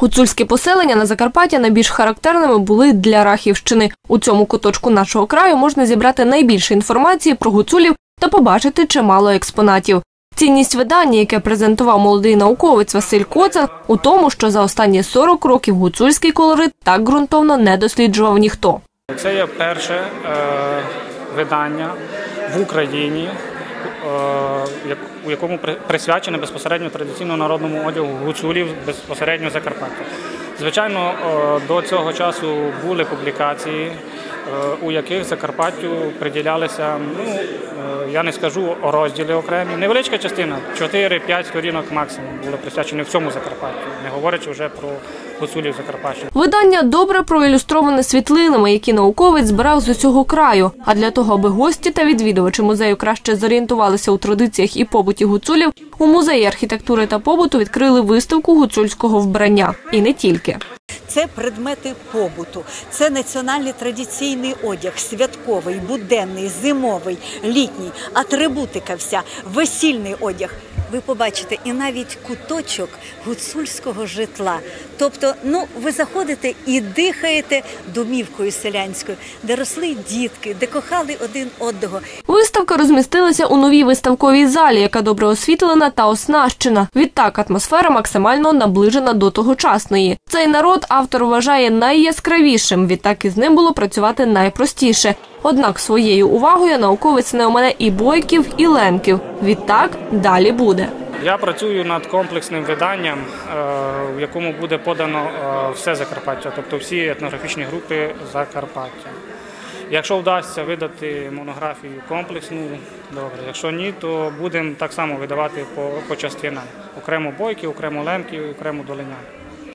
Гуцульські поселення на Закарпаття найбільш характерними були для Рахівщини. У цьому куточку нашого краю можна зібрати найбільше інформації про гуцулів та побачити чимало експонатів. Цінність видання, яке презентував молодий науковець Василь Коцан, у тому, що за останні 40 років гуцульський колорит так ґрунтовно не досліджував ніхто. Це є перше е, видання в Україні, у якому при- присвячене безпосередньо традиційному народному одягу гуцулів безпосередньо Закарпаття. Звичайно, е, до цього часу були публікації, е, у яких Закарпаттю приділялися, ну е, я не скажу розділи окремі. Невеличка частина, 4-5 сторінок максимум були присвячені в цьому Закарпаттю, не говорячи вже про гуцулів Закарпаття. Видання добре проілюстроване світлинами, які науковець збирав з усього краю. А для того, аби гості та відвідувачі музею краще зорієнтувалися у традиціях і побуті гуцулів, у музеї архітектури та побуту відкрили виставку гуцульського вбрання. І не тільки. Це предмети побуту, це національний традиційний одяг, святковий, буденний, зимовий, літній, атрибутика вся, весільний одяг. Ви побачите і навіть куточок гуцульського житла. Тобто, ну ви заходите і дихаєте домівкою селянською, де росли дітки, де кохали один одного. Виставка розмістилася у новій виставковій залі, яка добре освітлена та оснащена. Відтак атмосфера максимально наближена до тогочасної. Цей народ автор вважає найяскравішим. Відтак із ним було працювати найпростіше. Однак своєю увагою науковець не омине і бойків, і лемків. Відтак далі буде. Я працюю над комплексним виданням, е, в якому буде подано е, все Закарпаття, тобто всі етнографічні групи Закарпаття. Якщо вдасться видати монографію комплексну, добре. Якщо ні, то будемо так само видавати по, по частинам. Окремо бойки, окремо лемки, окремо долинян.